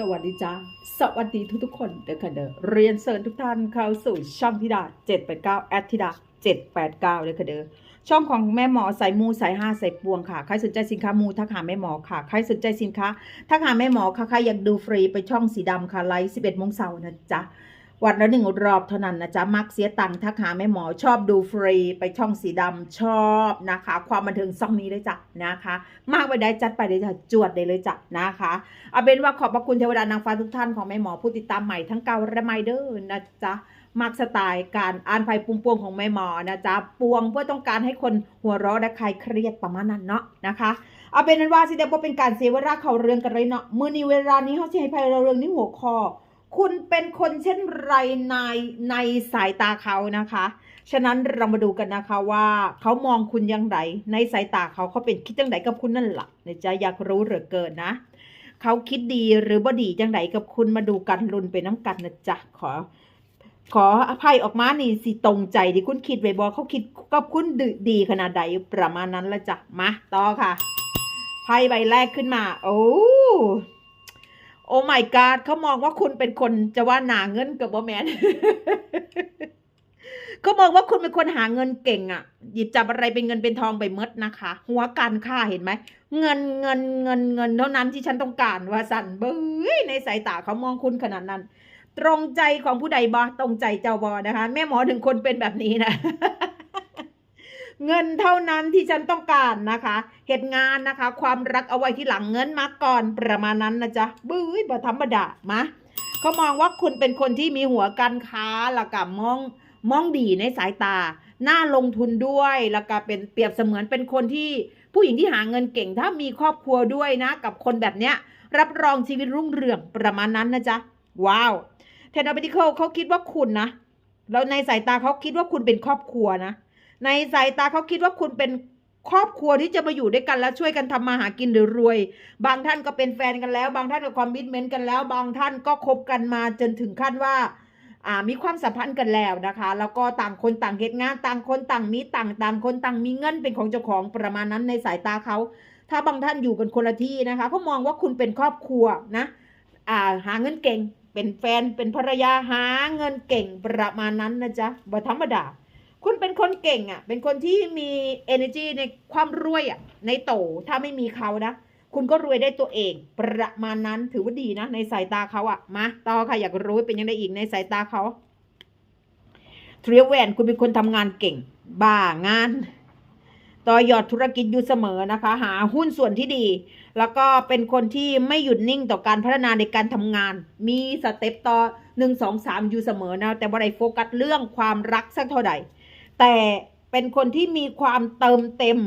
สวัสดีจ้าสวัสดีทุกทุกคนเด้อค่ะเด้อเรียนเชิญทุกท่านเข้าสู่ช่องธิดา 789แอดธิดา 789เด้อค่ะเด้อช่องของแม่หมอสายมูสายห้าสายปวงค่ะ ใครสนใจสินค้ามูทักหาแม่หมอค่ะ ใครสนใจสินค้าทักหาแม่หมอค่ะ ใครอยากดูฟรีไปช่องสีดำค่ะ ไลฟ์11โมงเช้านะจ๊ะ วันละหนึ่งรอบเท่านั้นนะจ๊ะ มักเสียตังค์ทักหาแม่หมอชอบดูฟรี ไปช่องสีดำชอบนะคะ ความบันเทิงซ่องนี้เลยจ้ะนะคะ มากไปได้จัดไปเลยจ้ะจวดได้เลยจ้ะนะคะ เอาเป็นว่าขอบพระคุณเทวดานางฟ้าทุกท่านของแม่หมอผู้ติดตามใหม่ทั้งเก่าและใหม่เด้อนะจ๊ะมักสไตล์การอ่านไพ่ปุ่มปวงของแม่หมอนะจ๊ะปวงเพื่อต้องการให้คนหัวเราะและคลายเครียดประมาณนั้นเนาะนะคะเอาเป็นนั้นว่าสิเดี๋ยวเป็นการเสียเวลาเขาเรื่องกันเลยเนาะมือนี้เวลานี้เขาจะให้ไพ่เราเรื่องนี้หัวข้อ คุณเป็นคนเช่นไรในในสายตาเขานะคะ ฉะนั้นเรามาดูกันนะคะว่าเขามองคุณยังไงในสายตาเขาเขาเป็นคิดจังไดกับคุณนั่นแหละนะจ๊ะอยากรู้เหลือเกินนะเขาคิดดีหรือบ่ดีจังไดกับคุณมาดูกันรุนไปน้ำกันนะจ๊ะขอ ขออภัยออกมานี่สิตรงใจที่คุณคิดไว้บอเขาคิดกับคุณดีดีขนาดใดประมาณนั้นละจ้ะมาต่อค่ะไพ่ใบแรกขึ้นมา โอ้ โอ้ my god เขามองว่าคุณเป็นคนจะว่าหนาเงินกับบอแมนเขามองว่าคุณเป็นคนหาเงินเก่งอะ่ะ หยิบจับอะไรเป็นเงินเป็นทองไปเมดนะคะ หัวการค่าเห็นไหม เงินเงินเงินเงินเท่านั้นที่ฉันต้องการว่าสันเบ้ยในสายตาเขามองคุณขนาดนั้น ตรงใจของผู้ใดบอตรงใจเจ้าบอนะคะ แม่หมอถึงคนเป็นแบบนี้นะ เงินเท่านั้นที่ฉันต้องการนะคะ เหตุงานนะคะ ความรักเอาไว้ที่หลังเงินมาก่อนประมาณนั้นนะจ๊ะบื้อบ่ธรรมดามะเขามองว่าคุณเป็นคนที่มีหัวการค้าแล้วก็มองมองดีในสายตาน่าลงทุนด้วยแล้วก็เป็นเปรียบเสมือนเป็นคนที่ผู้หญิงที่หาเงินเก่ง ถ้ามีครอบครัวด้วยนะ กับคนแบบเนี้ย รับรองชีวิตรุ่งเรืองประมาณนั้นนะจ๊ะว้าวเทนอ p ติเคิลเขาคิดว่าคุณนะแล้วในสายตาเขาคิดว่าคุณเป็นครอบครัวนะ ในสายตาเขาคิดว่าคุณเป็นครอบครัวที่จะมาอยู่ด้วยกันแล้วช่วยกันทำมาหากินหรือรวย บางท่านก็เป็นแฟนกันแล้ว บางท่านก็คอมมิชเมนต์กันแล้ว บางท่านก็คบกันมาจนถึงขั้นว่าอ่ามีความสัมพันธ์กันแล้วนะคะ แล้วก็ต่างคนต่างเหตุงาน ต่างคนต่างมีต่างต่างคนต่างมีเงินเป็นของเจ้าของประมาณนั้นในสายตาเขา ถ้าบางท่านอยู่กันคนละที่นะคะเขามองว่าคุณเป็นครอบครัวนะอ่าหาเงินเก่ง เป็นแฟน เป็นภรรยาหาเงินเก่งประมาณนั้นนะจ๊ะบ่ธรรมดา คุณเป็นคนเก่งอะ เป็นคนที่มี energy ในความรวยอะ ในโตถ้าไม่มีเขานะ คุณก็รวยได้ตัวเอง ประมาณนั้นถือว่าดีนะ ในสายตาเขาอะ มาต่อค่ะ อยากรู้เป็นยังไงอีกในสายตาเขาเทรียแวนคุณเป็นคนทำงานเก่ง บ้างาน ต่อยอดธุรกิจอยู่เสมอนะคะ หาหุ้นส่วนที่ดี แล้วก็เป็นคนที่ไม่หยุดนิ่งต่อการพัฒนาในการทำงาน มีสเต็ปต่อหนึ่งสองสามอยู่เสมอนะ แต่บ่ได้โฟกัสเรื่องความรักสักเท่าใด แต่เป็นคนที่มีความเติมเต็ม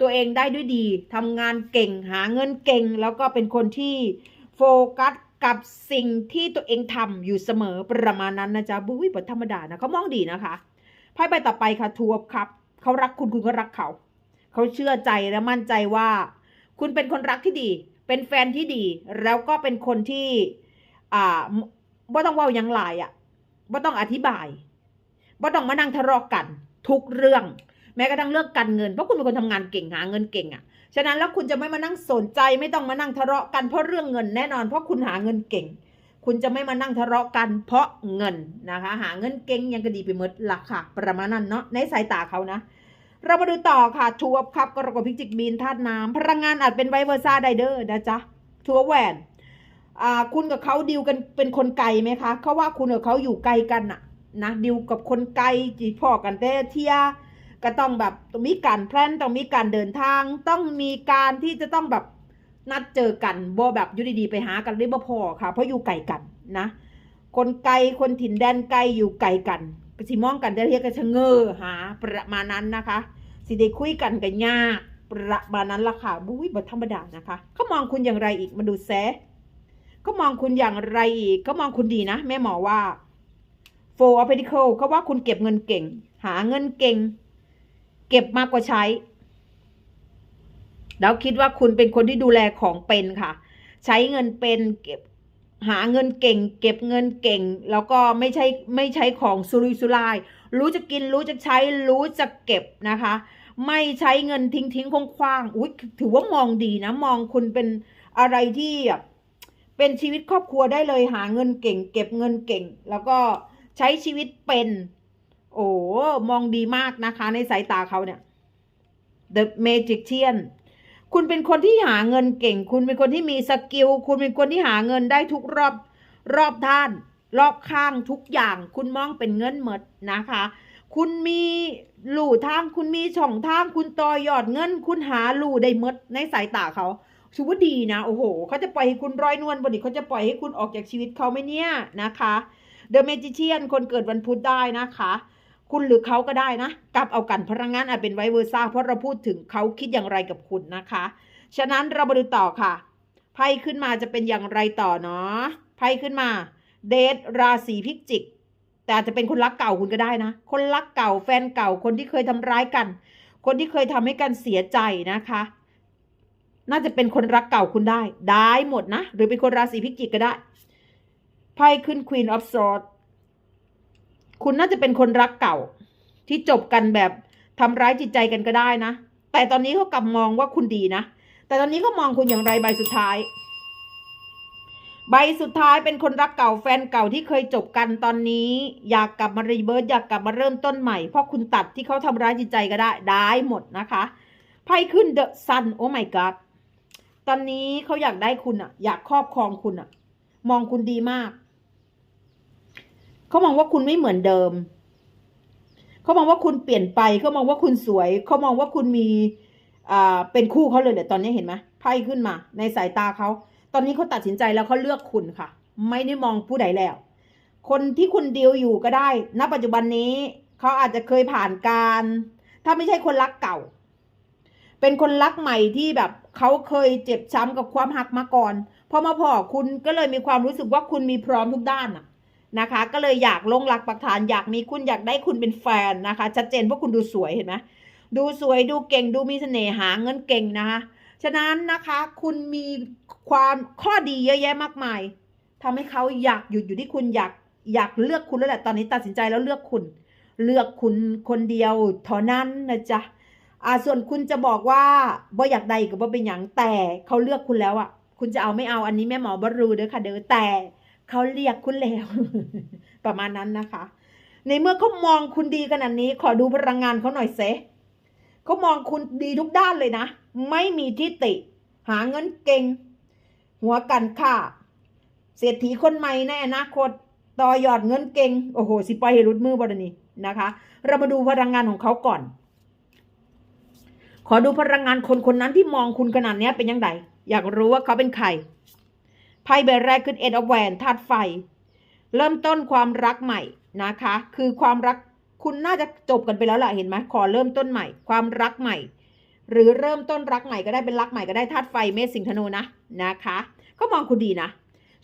ตัวเองได้ด้วยดีทำงานเก่งหาเงินเก่ง แล้วก็เป็นคนที่โฟกัสกับสิ่งที่ตัวเองทำอยู่เสมอประมาณนั้นนะจ๊ะบุ้ยบธรรมดานะเขามองดีนะคะไพ่ใบต่อไปค่ะทัวร์ครับเขารักคุณคุณก็รักเขา เขาเชื่อใจและมั่นใจว่า คุณเป็นคนรักที่ดี เป็นแฟนที่ดี แล้วก็เป็นคนที่อ่าบ่ต้องว่าหยังหลายอะบ่ต้องอธิบายบ่ต้องมานั่งทะเลาะกัน ทุกเรื่อง แม้กระทั่งเรื่องการเงินเพราะคุณเป็นคนทำงานเก่งหาเงินเก่งอะฉะนั้นแล้วคุณจะไม่มานั่งสนใจไม่ต้องมานั่งทะเลาะกันเพราะเรื่องเงินแน่นอน เพราะคุณหาเงินเก่ง คุณจะไม่มานั่งทะเลาะกันเพราะเงินนะคะ หาเงินเก่งยังก็ดีไปหมดละค่ะ ประมาณนั้นเนาะในสายตาเขานะ เรามาดูต่อค่ะทัวร์ครับกรกฎพิจิกมีนธาตุน้ำพลังงานอาจเป็นไวเวอร์ซ่าไดเดอร์นะจ๊ะทัวร์แหวนอ่าคุณกับเขาดิวกันเป็นคนไกลไหมคะเขาว่าคุณกับเขาอยู่ไกลกันอะ นะดิวกับคนไกลจีพอกันแต่เทียก็ต้องแบบต้องมีการแพลนต้องมีการเดินทาง ต้องมีการที่จะต้องแบบนัดเจอกันบ่แบบอยู่ดีๆไปหากันได้บ่พอค่ะ เพราะอยู่ไกลกันนะ คนไกลคนถิ่นแดนไกลอยู่ไกลกันก็สิมองกันได้เรียกกันชะเง้อหา ประมาณนั้นนะคะ สิได้คุยกันกันยากประมาณนั้นละค่ะบุ้ยบทธรรมดานะคะเขามองคุณอย่างไรอีกมาดูแซเขามองคุณอย่างไรอีกเขามองคุณดีนะแม่หมอว่า four of pentacles เขาว่าคุณเก็บเงินเก่ง หาเงินเก่ง เก็บมากกว่าใช้ แล้วคิดว่าคุณเป็นคนที่ดูแลของเป็นค่ะ ใช้เงินเป็นเก็บหาเงินเก่ง เก็บเงินเก่ง แล้วก็ไม่ใช่ไม่ใช้ของสุรุ่ยสุร่าย รู้จะกินรู้จะใช้รู้จะเก็บนะคะ ไม่ใช้เงินทิ้งทิ้งคงคว้างอุ้ยถือว่ามองดีนะ มองคุณเป็นอะไรที่แบบเป็นชีวิตครอบครัวได้เลยหาเงินเก่ง เก็บเงินเก่ง แล้วก็ ใช้ชีวิตเป็น โอ้มองดีมากนะคะในสายตาเขาเนี่ย The Magician คุณเป็นคนที่หาเงินเก่ง คุณเป็นคนที่มีสกิล คุณเป็นคนที่หาเงินได้ทุกรอบรอบด้าน รอบข้างทุกอย่าง คุณมองเป็นเงินหมดนะคะ คุณมีหลู่ทาง คุณมีช่องทาง คุณต่อยอดเงิน คุณหาหลู่ได้หมดในสายตาเขาถือว่าดีนะ โอ้โห เขาจะปล่อยให้คุณร้อยนวลบนนี้เขาจะปล่อยให้คุณออกจากชีวิตเขาไหมเนี่ยนะคะ The Magician คนเกิดวันพุธได้นะคะ คุณหรือเขาก็ได้นะ กลับเอากันพลังงานอาจเป็นไวเวอร์ซ่าเพราะเราพูดถึงเขาคิดอย่างไรกับคุณนะคะ ฉะนั้นเรามาดูต่อค่ะไพ่ขึ้นมาจะเป็นอย่างไรต่อเนาะไพ่ขึ้นมา เดทราศีพิจิก แต่จจะเป็นคนรักเก่าคุณก็ได้นะ คนรักเก่าแฟนเก่าคนที่เคยทำร้ายกัน คนที่เคยทำให้กันเสียใจนะคะ น่าจะเป็นคนรักเก่าคุณได้ ได้หมดนะ หรือเป็นคนราศีพิจิกก็ได้ ไพ่ขึ้น Queen of Swords คุณน่าจะเป็นคนรักเก่า ที่จบกันแบบทำร้ายจิตใจกันก็ได้นะ แต่ตอนนี้เขากลับมองว่าคุณดีนะ แต่ตอนนี้เขามองคุณอย่างไรใบสุดท้าย ใบสุดท้ายเป็นคนรักเก่าแฟนเก่าที่เคยจบกันตอนนี้ อยากกลับมารีเบิร์ตอยากกลับมาเริ่มต้นใหม่ เพราะคุณตัดที่เขาทำร้ายจิตใจก็ได้ได้หมดนะคะไพ่ขึ้นเดอะซันโอ้ my god ตอนนี้เขาอยากได้คุณอะอยากครอบครองคุณอะมองคุณดีมาก เขามองว่าคุณไม่เหมือนเดิม เขามองว่าคุณเปลี่ยนไป เขามองว่าคุณสวย เขามองว่าคุณมีอ่าเป็นคู่เขาเลยเดี๋ยตอนนี้เห็นไหมไพ่ขึ้นมา ในสายตาเขา ตอนนี้เขาตัดสินใจแล้วเขาเลือกคุณค่ะ ไม่ได้มองผู้ใดแล้ว คนที่คุณดีลอยู่ก็ได้ ณ ปัจจุบันนี้เขาอาจจะเคยผ่านการ ถ้าไม่ใช่คนรักเก่า เป็นคนรักใหม่ที่แบบเขาเคยเจ็บช้ำกับความหักมาก่อน พอมาพอคุณก็เลยมีความรู้สึกว่าคุณมีพร้อมทุกด้านอะ นะคะ ก็เลยอยากลงหลักปักฐานอยากมีคุณอยากได้คุณเป็นแฟนนะคะ ชัดเจนเพราะคุณดูสวยเห็นไหมดูสวยดูเก่งดูมีเสน่หาเงินเก่งนะคะฉะนั้นนะคะคุณมีความข้อดีเยอะแยะมากมายทำให้เขาอยากหยุดอยู่ที่คุณอยากอยากเลือกคุณแล้วแหละตอนนี้ตัดสินใจแล้วเลือกคุณ เลือกคุณคนเดียวเท่านั้นนะจ๊ะอ่าส่วนคุณจะบอกว่าบ่อยากใดกับบ่เป็นอย่างแต่เขาเลือกคุณแล้วอะ คุณจะเอาไม่เอาอันนี้แม่หมอบรูเด้อค่ะเด้อแต่ เขาเรียกคุณแล้ว ประมาณนั้นนะคะ ในเมื่อเขามองคุณดีขนาดนี้ ขอดูพลังงานเขาหน่อยเซเขามองคุณดีทุกด้านเลยนะ ไม่มีทิฏฐิหาเงินเก่ง หัวกันค่าเศรษฐีคนใหม่ในอนาคตต่อยอดเงินเก่ง โอ้โห สิไปให้รุดมือบรนี้นะคะ เรามาดูพลังงานของเขาก่อน ขอดูพลังงานคนคนนั้นที่มองคุณขนาดนี้เป็นยังไงอยากรู้ว่าเขาเป็นใคร ไพ่ใบแรกขึ้นเอ็ดอแวนธาตุไฟ เริ่มต้นความรักใหม่นะคะ คือความรักคุณน่าจะจบกันไปแล้วล่ะเห็นไหมขอเริ่มต้นใหม่ ความรักใหม่ หรือเริ่มต้นรักใหม่ก็ได้เป็นรักใหม่ก็ได้ธาตุไฟเมษสิงห์ธนูนะนะคะเขามองคุณดีนะ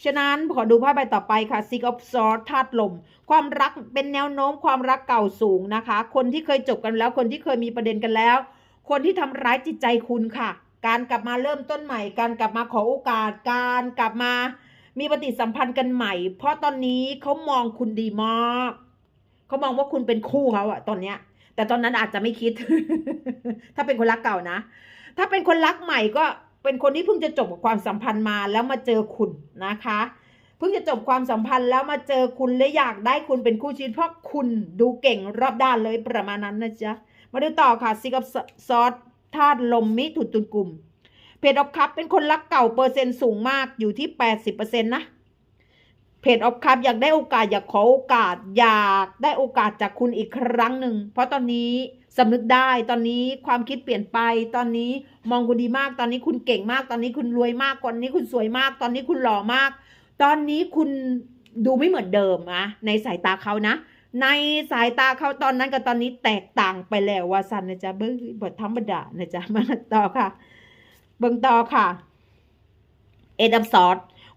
ฉะนั้นขอดูไพ่ใบต่อไปค่ะ Six of Swords ธาตุลม ความรักเป็นแนวโน้มความรักเก่าสูงนะคะ คนที่เคยจบกันแล้ว คนที่เคยมีประเด็นกันแล้ว คนที่ทำร้ายจิตใจคุณค่ะ การกลับมาเริ่มต้นใหม่ การกลับมาขอโอกาส การกลับมามีปฏิสัมพันธ์กันใหม่ เพราะตอนนี้เขามองคุณดีมากเขามองว่าคุณเป็นคู่เขาอะตอนเนี้ย แต่ตอนนั้นอาจจะไม่คิด ถ้าเป็นคนรักเก่านะ ถ้าเป็นคนรักใหม่ก็เป็นคนที่เพิ่งจะจบความสัมพันธ์มาแล้วมาเจอคุณนะคะเพิ่งจะจบความสัมพันธ์แล้วมาเจอคุณและอยากได้คุณเป็นคู่ชีวิตเพราะคุณดูเก่งรอบด้านเลยประมาณนั้นนะจ๊ะ มาดูต่อค่ะซิกับซอส ธาตุลมมิถุนตุนกลุ่มเพจออฟคัพเป็นคนรักเก่าเปอร์เซ็นต์สูงมากอยู่ที่80%นะเพจออฟคัพอยากได้โอกาสอยากขอโอกาสอยากได้โอกาสจากคุณอีกครั้งหนึ่ง เพราะตอนนี้สำนึกได้ตอนนี้ความคิดเปลี่ยนไป ตอนนี้มองคุณดีมาก ตอนนี้คุณเก่งมาก ตอนนี้คุณรวยมากตอนนี้คุณสวยมาก ตอนนี้คุณหล่อมาก ตอนนี้คุณดูไม่เหมือนเดิมอะในสายตาเขานะ ในสายตาเขาตอนนั้นกับตอนนี้แตกต่างไปแล้วว่าสันนะจ๊ะเบิ้งบทธรรมดานะจ๊ะมาต่อค่ะ เบิ่งต่อค่ะ เอดับซอด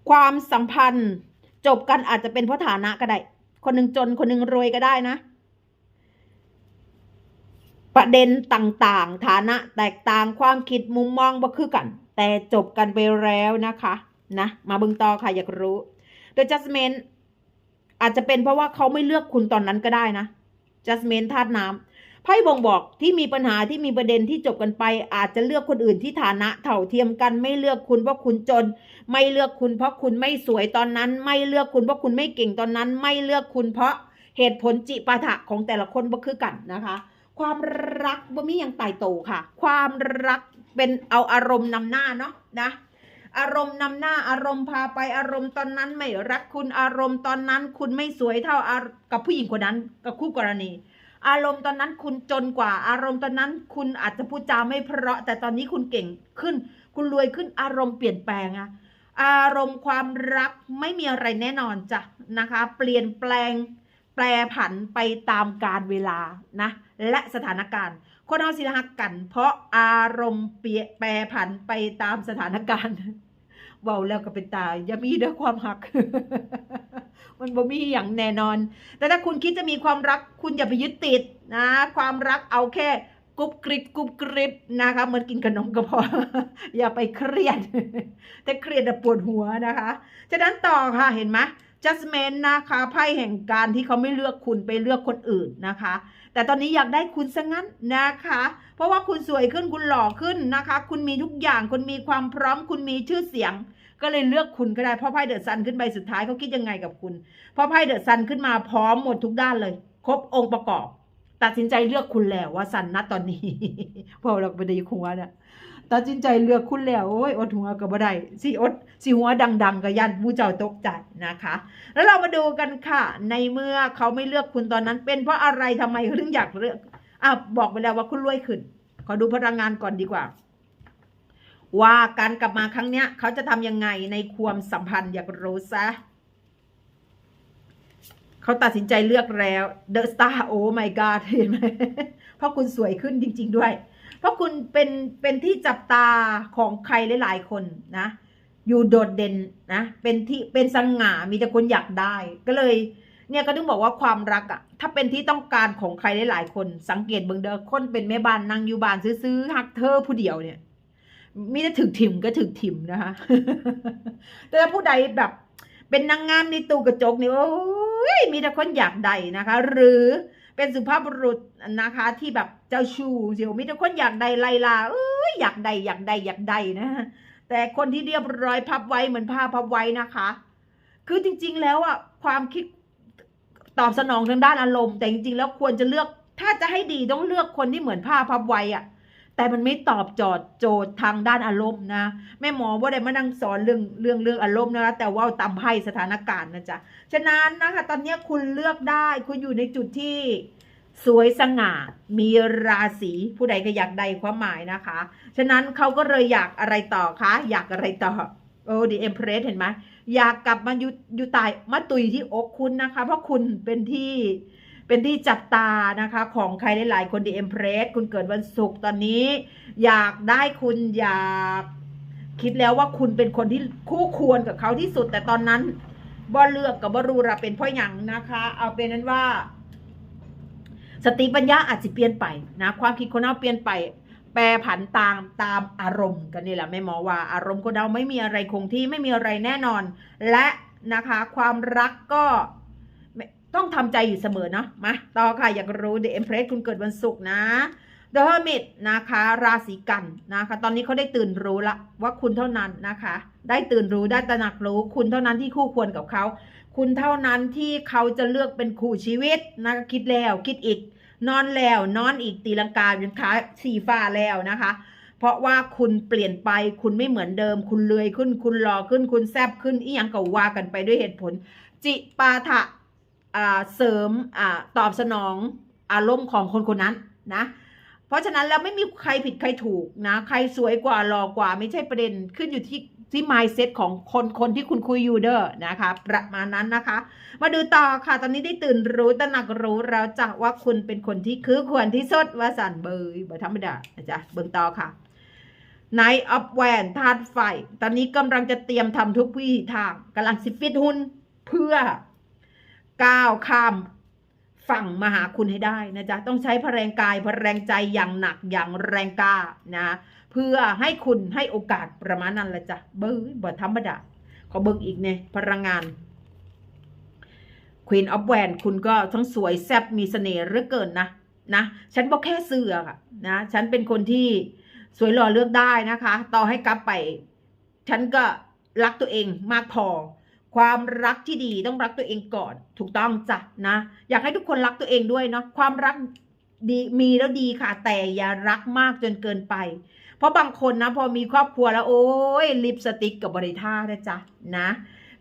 ความสัมพันธ์จบกันอาจจะเป็นเพราะฐานะก็ได้ คนหนึ่งจนคนหนึ่งรวยก็ได้นะ ประเด็นต่างๆ ฐานะแตกต่างความคิดมุมมองบ่คือกัน แต่จบกันไปแล้วนะคะ นะ มาเบิ่งต่อค่ะอยากรู้ The Judgment อาจจะเป็นเพราะว่าเขาไม่เลือกคุณตอนนั้นก็ได้นะ Judgment ธาตุน้ำไพ่บ่งบอกที่มีปัญหาที่มีประเด็นที่จบกันไป อาจจะเลือกคนอื่นที่ฐานะเท่าเทียมกันไม่เลือกคุณเพราะคุณจน ไม่เลือกคุณเพราะคุณไม่สวยตอนนั้น ไม่เลือกคุณเพราะคุณไม่เก่งตอนนั้น ไม่เลือกคุณเพราะเหตุผลจิปาถะของแต่ละคนบ่คือกันนะคะ ความรักบ่มีอย่างตายโตค่ะ ความรักเป็นเอาอารมณ์นำหน้าเนาะนะ อารมณ์นำหน้าอารมณ์พาไปอารมณ์ตอนนั้นไม่รักคุณอารมณ์ตอนนั้น คุณไม่สวยเท่ากับผู้หญิงคนนั้นกับคู่กรณี อารมณ์ตอนนั้นคุณจนกว่า อารมณ์ตอนนั้น คุณอาจจะพูดจาไม่เพราะ แต่ตอนนี้คุณเก่งขึ้น คุณรวยขึ้นอารมณ์เปลี่ยนแปลงอะอารมณ์ความรักไม่มีอะไรแน่นอนจ้ะนะคะ เปลี่ยนแปลงแปรผันไปตามกาลเวลานะและสถานการณ์ คนเอาสิหักกัน เพราะอารมณ์เปลี่ยนแปรผันไปตามสถานการณ์เว้าแล้วก็เป็นตายอย่ามีเด้อความหัก มันบ่มีอย่างแน่นอน แต่ถ้าคุณคิดจะมีความรัก คุณอย่าไปยึดติดนะ ความรักเอาแค่กรุบกริบกรุบกริบนะคะเหมือนกินขนมก็พอ อย่าไปเครียด แต่เครียดจะปวดหัวนะคะ ฉะนั้นต่อค่ะเห็นไหม judgment นะคะไพ่แห่งการที่เขาไม่เลือกคุณไปเลือกคนอื่นนะคะ แต่ตอนนี้อยากได้คุณซะงั้นนะคะ เพราะว่าคุณสวยขึ้นคุณหล่อขึ้นนะคะ คุณมีทุกอย่างคุณมีความพร้อมคุณมีชื่อเสียง ก็เลยเลือกคุณก็ได้เพราะไพ่เดอะซันขึ้นใบสุดท้ายเขาคิดยังไงกับคุณเพราะไพ่เดอะซันขึ้นมาพร้อมหมดทุกด้านเลย ครบองค์ประกอบ ตัดสินใจเลือกคุณแล้วว่าซันณตอนนี้พอเราไปได้หัวเนี่ย ตัดสินใจเลือกคุณแล้วโอ้ยอดหัวก็บ่ได้สิอดสิหัวดัง ๆก็ยันผู้เจ้าตกใจนะคะ แล้วเรามาดูกันค่ะ ในเมื่อเขาไม่เลือกคุณตอนนั้น เป็นเพราะอะไรทำไมเขาถึงอยากเลือกอะบอกไปแล้วว่าคุณรวยขึ้น ขอดูพลังงานก่อนดีกว่า ว่าการกลับมาครั้งเนี้ย เขาจะทำยังไงในความสัมพันธ์อยากรู้ซะเขาตัดสินใจเลือกแล้วเดอะสตาร์โอ้ my god เห็นไหมเพราะคุณสวยขึ้นจริง ๆ ด้วย เพราะคุณเป็นเป็นที่จับตาของใครหลาย ๆ คนนะ อยู่โดดเด่นนะ เป็นที่เป็นสง่ามีแต่คนอยากได้ ก็เลย เนี่ยก็ต้องบอกว่าความรักอะถ้าเป็นที่ต้องการของใครหลาย ๆ คน สังเกตเบิงเด้อคนเป็นแม่บ้านนั่งอยู่บ้านซื้อๆหักเธอผู้เดียวเนี่ยมีแต่ถึกถิ่มก็ถึกถิ่มนะคะ แต่ถ้าผู้ใดแบบเป็นนางงามในตู้กระจกนี่โอ้ยมีแต่คนอยากได้นะคะ หรือเป็นสุภาพบุรุษนะคะที่แบบ เจ้าชู้เสียวมีแต่คนอยากได้ไลลาเอ้ยอยากได้อยากได้อยากได้นะ แต่คนที่เรียบร้อยพับไว้เหมือนผ้าพับไว้นะคะ คือจริง ๆ แล้วอะความคิดตอบสนองทางด้านอารมณ์ แต่จริงๆแล้วควรจะเลือก ถ้าจะให้ดีต้องเลือกคนที่เหมือนผ้าพับไว้อะแต่มันไม่ตอบโจทย์โจทย์ทางด้านอารมณ์นะแม่หมอว่าได้มานั่งสอนเรื่องเรื่องเรื่องอารมณ์นะคะแต่ว่าตามไพ่สถานการณ์นะจ๊ะฉะนั้นนะคะ ตอนนี้คุณเลือกได้ คุณอยู่ในจุดที่ สวยสง่า มีราศีผู้ใดก็อยากได้ความหมายนะคะ ฉะนั้นเขาก็เลยอยากอะไรต่อคะ อยากอะไรต่อโอ้ดีเอ็มเพรสเห็นไหมอยากกลับมาอยู่อยู่ตายมาตุยที่อกคุณนะคะ เพราะคุณเป็นที่เป็นที่จับตานะคะ ของใครหลายๆคนดีเอ็มเพรสคุณเกิดวันศุกร์ตอนนี้ อยากได้คุณอยากคิดแล้วว่าคุณเป็นคนที่คู่ควรกับเขาที่สุด แต่ตอนนั้นบ่เลือกกับบรูระเป็นพ่อหยังนะคะ เอาเป็นนั้นว่า สติปัญญาอาจจะเปลี่ยนไปนะความคิดคนเราเปลี่ยนไป แปรผันตามตามอารมณ์กันนี่แหละแม่หมอว่าอารมณ์คนเราไม่มีอะไรคงที่ไม่มีอะไรแน่นอน และนะคะความรักก็ต้องทำใจอยู่เสมอเนาะมาต่อค่ะ อยากรู้ The Empress คุณเกิดวันศุกร์นะ The Hermit นะคะ ราศีกันนะคะ ตอนนี้เขาได้ตื่นรู้ละว่าคุณเท่านั้นนะคะ ได้ตื่นรู้ได้ตระหนักรู้ คุณเท่านั้นที่คู่ควรกับเขา คุณเท่านั้นที่เขาจะเลือกเป็นคู่ชีวิตนะคิดแล้วคิดอีก นอนแล้วนอนอีกตีลังกาจนขาสีฟ้าแล้วนะคะ เพราะว่าคุณเปลี่ยนไปคุณไม่เหมือนเดิม คุณเลือยขึ้น คุณหล่อขึ้น คุณแซบขึ้นอีหยังก็ว่ากันไปด้วยเหตุผล จิปาถะอ่าเสริมอ่าตอบสนองอารมณ์ของคนคนนั้นนะ เพราะฉะนั้นแล้วไม่มีใครผิดใครถูกนะ ใครสวยกว่าหล่อกว่าไม่ใช่ประเด็นขึ้นอยู่ที่ ที่ mindset ของคนคนที่คุณคุยอยู่เด้อนะคะ ประมาณนั้นนะคะ มาดูต่อค่ะ ตอนนี้ได้ตื่นรู้ตระหนักรู้แล้วจ้ะว่าคุณเป็นคนที่คือควรที่สุดว่าสันเบยบ่ธรรมดานะจ๊ะเบิ่งต่อค่ะ Night of w a n ธาตุไฟ ตอนนี้กำลังจะเตรียมทำทุกวิถีทางกำลังสิฟิตหุ่นเพื่อก้าวข้ามฝั่งมาหาคุณให้ได้นะจ๊ะ ต้องใช้พลังกายพลังใจอย่างหนักอย่างแรงกล้านะ เพื่อให้คุณให้โอกาสประมาณนั้นละจ้ะเบิ้งบ่ธรรมดาขอเบิ้งอีกเนี่ยพลังงาน Queen of w a n คุณก็ทั้งสวยแซ่บมีเสน่ห์เหลือเกินนะนะฉันบอกแค่เสือค่ะนะฉันเป็นคนที่สวยหล่อเลือกได้นะคะ ต่อให้กลับไป ฉันก็รักตัวเองมากพอ ความรักที่ดีต้องรักตัวเองก่อน ถูกต้องจ้ะนะ อยากให้ทุกคนรักตัวเองด้วยเนาะความรักดีมีแล้วดีค่ะ แต่อย่ารักมากจนเกินไป เพราะบางคนนะพอมีครอบครัวแล้วโอ้ยลิปสติกกับบริท่านะจ๊ะนะ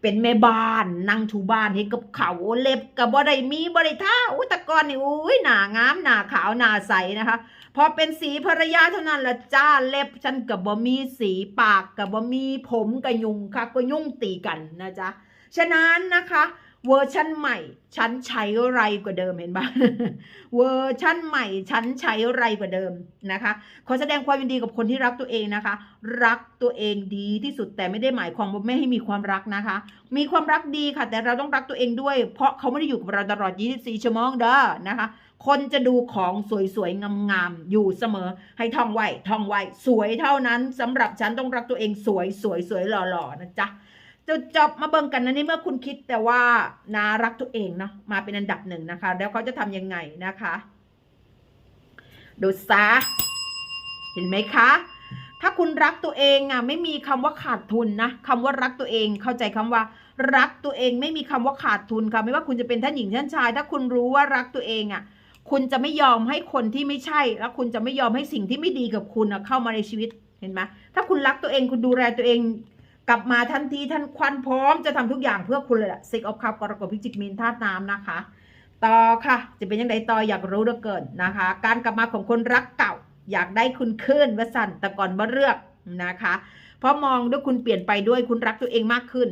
เป็นแม่บ้านนั่งถูบ้านให้กับเขาเล็บกับบริมีบริท่าอุ้ตะกอนนี่อุ้ยหนางามหนาขาวหนาใสนะคะ พอเป็นสีภรรยาเท่านั้นละจ้าเล็บฉันกับบะมีสีปากกับบะมีผมกับยุงค่ะก็ยุ่งตีกันนะจ๊ะฉะนั้นนะคะ เวอร์ชั่นใหม่ ฉันใช้ไรกว่าเดิมเห็นปะเวอร์ชั่นใหม่ ฉันใช้ไรกว่าเดิมนะคะ ขอแสดงความยินดีกับคนที่รักตัวเองนะคะ รักตัวเองดีที่สุดแต่ไม่ได้หมายความว่าไม่ให้มีความรักนะคะ มีความรักดีค่ะ แต่เราต้องรักตัวเองด้วย เพราะเขาไม่ได้อยู่กับเราตลอด 24 ชั่วโมงเด้อนะคะ คนจะดูของสวยๆ งามๆ อยู่เสมอ ให้ท่องไว้ท่องไว้สวยเท่านั้นสำหรับฉันต้องรักตัวเองสวยสวยสวยหล่อๆนะจ๊ะ จะจบมาเบิ่งกันนะนี่เมื่อคุณคิดแต่ว่านารักตัวเองเนาะมาเป็นอันดับหนึ่งนะคะ แล้วเขาจะทำยังไงนะคะ ดูซะเห็นไหมคะ ถ้าคุณรักตัวเองอะไม่มีคำว่าขาดทุนนะคำว่ารักตัวเองเข้าใจคำว่า รักตัวเองไม่มีคำว่าขาดทุนค่ะ ไม่ว่าคุณจะเป็นท่านหญิงท่านชาย ถ้าคุณรู้ว่ารักตัวเองอะคุณจะไม่ยอมให้คนที่ไม่ใช่ แล้วคุณจะไม่ยอมให้สิ่งที่ไม่ดีกับคุณอะเข้ามาในชีวิตเห็นไหมถ้าคุณรักตัวเองคุณดูแลตัวเอง กลับมาทันทีทันควันพร้อมจะทำทุกอย่างเพื่อคุณเลยแหละซิกออฟคัพกรกฎพิจิกมีนธาตุน้ำนะคะ ต่อค่ะ จะเป็นยังไงต่ออยากรู้เหลือเกินนะคะ การกลับมาของคนรักเก่า อยากได้คุณขึ้นวสันแต่ก่อนมาเลือกนะคะ เพราะมองด้วยคุณเปลี่ยนไปด้วยคุณรักตัวเองมากขึ้น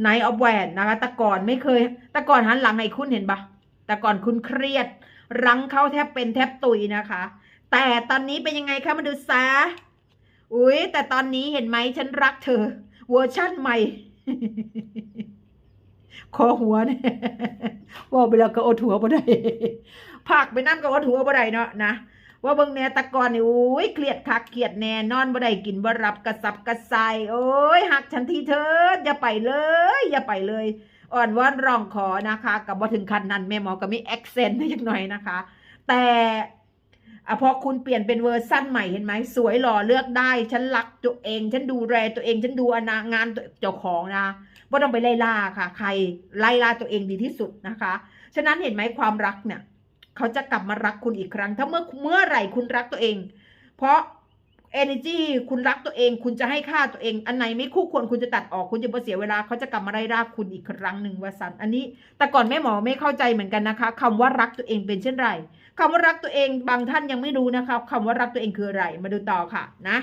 ไนออฟแวนนะคะแต่ก่อนไม่เคย แต่ก่อนหันหลังให้คุณเห็นปะแต่ก่อนคุณเครียด รั้งเข้าแทบเป็นแทบตุยนะคะ แต่ตอนนี้เป็นยังไงคะมาดูซะ อุ้ยแต่ตอนนี้เห็นไหมฉันรักเธอ เวอร์ชั่นใหม่คอหัวเนี่ยว่าไปแล้วก็อดหัวบ่ได้ผักไปน้ำก็อดหัวบ่ได้เนาะนะว่าเบิ่งแหนตะกอนนี่โอ้ยเครียดคักเครียดแน่นอนบ่ได้กินบ่รับกระสับกระส่ายโอ้ยหักฉันทีเถิดอย่าไปเลย อย่าไปเลยอ่อนวอนร้องขอนะคะ กับบ่ถึงขั้นนั้นแม่หมอก็มีแอคเซนต์นิดหน่อยนะคะ แต่ อะพอคุณเปลี่ยนเป็นเวอร์ชั่นใหม่เห็นไหมสวยหล่อเลือกได้ ฉันรักตัวเอง ฉันดูแลตัวเอง ฉันดูอนางานเจ้าของนะไม่ต้องไปไล่ล่าค่ะ ใครไล่ล่าตัวเองดีที่สุดนะคะ ฉะนั้นเห็นไหมความรักเนี่ย เขาจะกลับมารักคุณอีกครั้ง ถ้าเมื่อเมื่อไหร่คุณรักตัวเอง เพราะ energy คุณรักตัวเอง คุณจะให้ค่าตัวเอง อันไหนไม่คู่ควรคุณจะตัดออก คุณจะเสียเวลาเขาจะกลับมาไล่ล่าคุณอีกครั้งหนึ่งวาสันอันนี้ แต่ก่อนแม่หมอไม่เข้าใจเหมือนกันนะคะคำว่ารักตัวเองเป็นเช่นไรคำว่ารักตัวเองบางท่านยังไม่รู้นะคะคำว่ารักตัวเองคืออะไร มาดูต่อค่ะนะ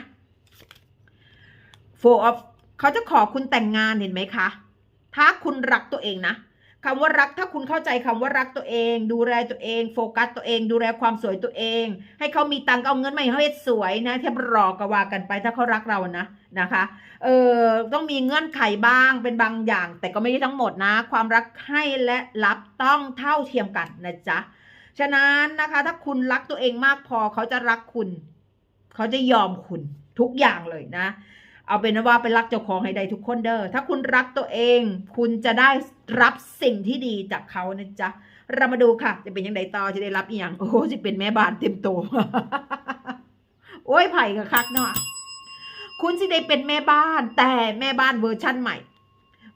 four of เขาจะขอคุณแต่งงานเห็นไหมคะ ถ้าคุณรักตัวเองนะ คำว่ารักถ้าคุณเข้าใจคำว่ารักตัวเอง ดูแลตัวเอง โฟกัสตัวเอง ดูแลความสวยตัวเอง ให้เขามีตังค์เอาเงินมาให้เขาสวยนะเทียบรอกว่ากันไปถ้าเขารักเรานะนะคะเออต้องมีเงื่อนไขบ้างเป็นบางอย่าง แต่ก็ไม่ใช่ทั้งหมดนะ ความรักให้และรับต้องเท่าเทียมกันนะจ๊ะฉะนั้นนะคะ ถ้าคุณรักตัวเองมากพอเขาจะรักคุณ เขาจะยอมคุณทุกอย่างเลยนะ เอาเป็นว่าไปรักเจ้าของให้ได้ทุกคนเด้อถ้าคุณรักตัวเอง คุณจะได้รับสิ่งที่ดีจากเขานะจ๊ะเรามาดูค่ะ จะเป็นยังไงต่อจะได้รับอีกอย่างโอ้โหจะเป็นแม่บ้านเต็มโตวโอ้ยไผ่กับคักเนาะคุณสิได้เป็นแม่บ้านแต่แม่บ้านเวอร์ชั่นใหม่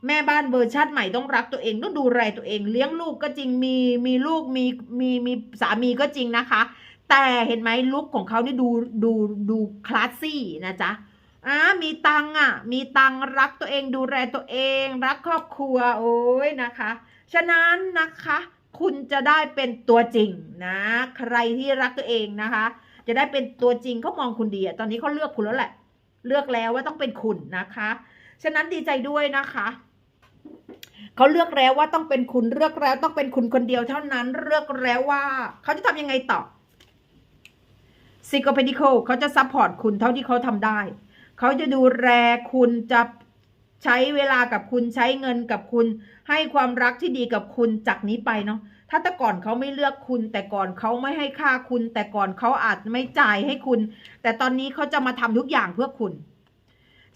แม่บ้านเวอร์ชันใหม่ต้องรักตัวเองต้องดูแลตัวเอง เลี้ยงลูกก็จริงมีมีลูกมีมีมีสามีก็จริงนะคะ แต่เห็นไหมลุคของเขานี่ดูดูดูคลาสซี่นะจ๊ะ อ่ามีตังอะ มีตังรักตัวเองดูแลตัวเอง รักครอบครัวโอ้ยนะคะ ฉะนั้นนะคะ คุณจะได้เป็นตัวจริงนะ ใครที่รักตัวเองนะคะ จะได้เป็นตัวจริงเขามองคุณดีอะตอนนี้เขาเลือกคุณแล้วแหละ เลือกแล้วว่าต้องเป็นคุณนะคะ ฉะนั้นดีใจด้วยนะคะเขาเลือกแล้วว่าต้องเป็นคุณเลือกแล้วต้องเป็นคุณคนเดียวเท่านั้นเลือกแล้วว่าเขาจะทำยังไงต่อซิโกเพดิโคเขาจะซัพพอร์ตคุณเท่าที่เขาทำได้ เขาจะดูแลคุณจะใช้เวลากับคุณใช้เงินกับคุณ ให้ความรักที่ดีกับคุณจากนี้ไปเนาะถ้าแต่ก่อนเขาไม่เลือกคุณ แต่ก่อนเขาไม่ให้ค่าคุณ แต่ก่อนเขาอาจไม่จ่ายให้คุณ แต่ตอนนี้เขาจะมาทำทุกอย่างเพื่อคุณ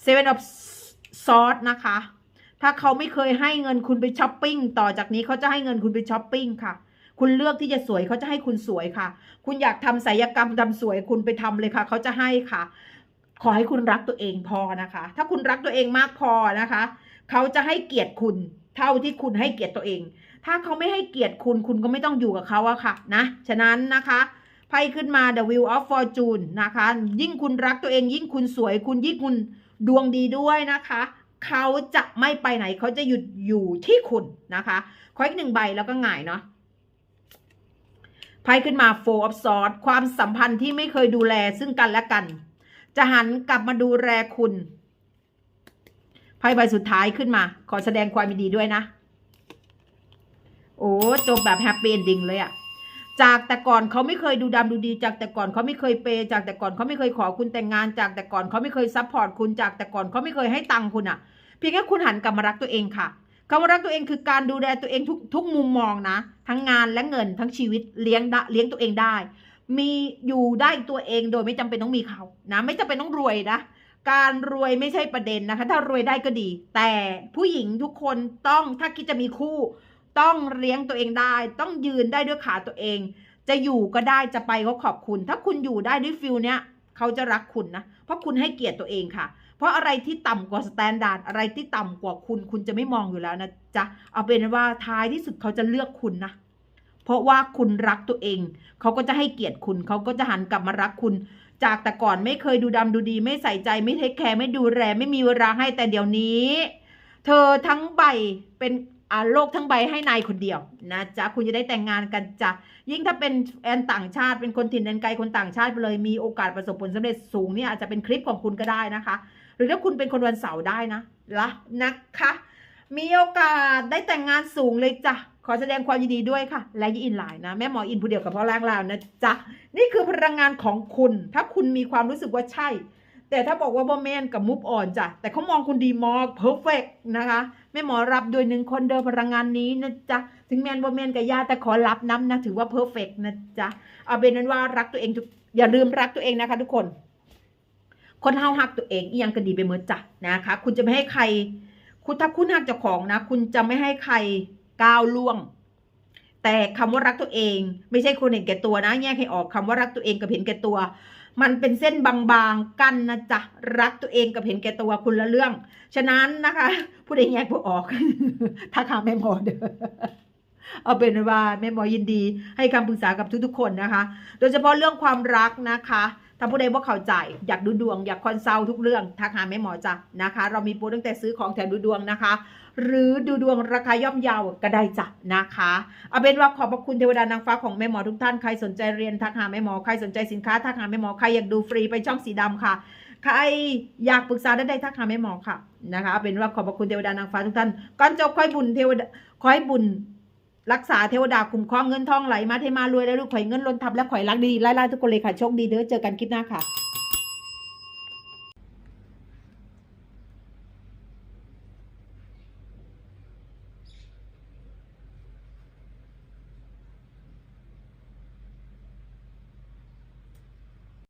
Seven of Swords นะคะ ถ้าเขาไม่เคยให้เงินคุณไปช้อปปิ้งต่อจากนี้เขาจะให้เงินคุณไปช้อปปิ้งค่ะ คุณเลือกที่จะสวยเขาจะให้คุณสวยค่ะ คุณอยากทำศัลยกรรมทำสวยคุณไปทำเลยค่ะ เขาจะให้ค่ะ ขอให้คุณรักตัวเองพอนะคะ ถ้าคุณรักตัวเองมากพอนะคะ เขาจะให้เกียรติคุณเท่าที่คุณให้เกียรติตัวเอง ถ้าเขาไม่ให้เกียรติคุณคุณก็ไม่ต้องอยู่กับเขาอะค่ะนะฉะนั้นนะคะไพ่ขึ้นมา The Wheel of Fortune นะคะ ยิ่งคุณรักตัวเอง ยิ่งคุณสวยคุณยิ่งคุณดวงดีด้วยนะคะ เขาจะไม่ไปไหนเขาจะหยุดอยู่ที่คุณนะคะขออีกหนึ่งใบแล้วก็ง่ายเนาะไพ่ขึ้นมา Four of Swords ความสัมพันธ์ที่ไม่เคยดูแลซึ่งกันและกัน จะหันกลับมาดูแลคุณไพ่ใบสุดท้ายขึ้นมา ขอแสดงความยินดีด้วยนะ โอ้จบแบบแฮปปี้เอนดิ้งเลยอะจากแต่ก่อนเขาไม่เคยดูดำดูดี จากแต่ก่อนเขาไม่เคยเปย์จากแต่ก่อนเขาไม่เคยขอคุณแต่งงาน จากแต่ก่อนเขาไม่เคยซัพพอร์ตคุณจากแต่ก่อนเขาไม่เคยให้ตังคุณอะเพียงแค่คุณหันกลับมารักตัวเองค่ะคำว่ารักตัวเองคือการดูแลตัวเองทุกทุกมุมมองนะ ทั้งงานและเงินทั้งชีวิตเลี้ยงด้เลี้ยงตัวเองได้ มีอยู่ได้ตัวเองโดยไม่จำเป็นต้องมีเขานะไม่จำเป็นต้องรวยนะการรวยไม่ใช่ประเด็นนะคะ ถ้ารวยได้ก็ดี แต่ผู้หญิงทุกคนต้องถ้าคิดจะมีคู่ ต้องเลี้ยงตัวเองได้ ต้องยืนได้ด้วยขาตัวเอง จะอยู่ก็ได้จะไปก็ขอบคุณ ถ้าคุณอยู่ได้ด้วยฟิลเนี้ยเขาจะรักคุณนะ เพราะคุณให้เกียรติตัวเองค่ะ เพราะอะไรที่ต่ำกว่าสแตนดาร์ดอะไรที่ต่ำกว่าคุณ คุณจะไม่มองอยู่แล้วนะจ๊ะเอาเป็นว่าท้ายที่สุดเขาจะเลือกคุณนะ เพราะว่าคุณรักตัวเอง เขาก็จะให้เกียรติคุณ เขาก็จะหันกลับมารักคุณ จากแต่ก่อนไม่เคยดูดำดูดี ไม่ใส่ใจไม่เทคแคร์ไม่ดูแลไม่มีเวลาให้แต่เดี๋ยวนี้ เธอทั้งใบเป็นอาโลกทั้งใบให้นายคนเดียวนะจ๊ะคุณจะได้แต่งงานกันจ้ะยิ่งถ้าเป็นแอนต่างชาติเป็นคนถิ่นแดนไกลคนต่างชาติไปเลยมีโอกาสประสบผลสำเร็จสูงเนี่ยอาจจะเป็นคลิปของคุณก็ได้นะคะ หรือถ้าคุณเป็นคนวันเสาร์ได้นะละนะคะ มีโอกาสได้แต่งงานสูงเลยจ้ะ ขอแสดงความยินดีด้วยค่ะ และยินอินหลายนะ แม่หมออินผู้เดียวกับพ่อล่างลาวนะจ๊ะ นี่คือพลังงานของคุณ ถ้าคุณมีความรู้สึกว่าใช่ แต่ถ้าบอกว่าบ่แมนกับมุฟอ่อนจ้ะ แต่เขามองคุณดีมากเพอร์เฟกนะคะ แม่หมอรับโดยหนึ่งคนเดิมพลังงานนี้นะจ๊ะ ถึงแมนบ่แมนกับยาแต่ขอรับน้ำนะ ถือว่าเพอร์เฟกนะจ๊ะ เอาเป็นนั้นว่ารักตัวเองทุกอย่าลืมรักตัวเองนะคะ ทุกคน คนเฮาหักตัวเองอียังก็ดีไปเมื่อจ้ะนะคะ คุณจะไม่ให้ใคร คุณถ้าคุณหักเจ้าของนะ คุณจะไม่ให้ใคร ก้าวล่วง แต่คำว่ารักตัวเอง ไม่ใช่คนเห็นแก่ตัวนะ แยกให้ออกคำว่ารักตัวเองกับเห็นแก่ตัว มันเป็นเส้นบางๆกันนะจ๊ะรักตัวเองกับเห็นแก่ตัวคุณละเรื่อง ฉะนั้นนะคะผู้ใดแยกผู้ออกถ้าคำแม่หมอเด้อเอาเป็นว่าแม่หมอยินดี ให้คำปรึกษากับทุกๆคนนะคะ โดยเฉพาะเรื่องความรักนะคะ ถ้าผู้ใดว่าเข้าใจอยากดูดวง อยากคอนซัลทุกเรื่องทักหาแม่หมอจ้ะนะคะ เรามีโปรตั้งแต่ซื้อของแถมดูดวงนะคะ หรือดูดวงราคาย่อมเยาวก็ได้จ้ะนะคะเอาเป็นว่าขอบพระคุณเทวดานางฟ้าของแม่หมอทุกท่านใครสนใจเรียนทักหาแม่หมอใครสนใจสินค้าทักหาแม่หมอใครอยากดูฟรีไปช่องสีดำค่ะใครอยากปรึกษาได้ได้ทักหาแม่หมอค่ะนะคะเอาเป็นว่าขอบพระคุณเทวดานางฟ้าทุกท่านก่อนจบค่อยบุญเทวดาขอให้บุญ รักษาเทวดาคุ้มครองเงินทองไหลมาเทมารวยได้ลูกข่อยเงินล้นทับและข่อยรักดีๆไล่ๆทุกคนเลยค่ะโชคดีเด้อเจอกันคลิปหน้าค่ะ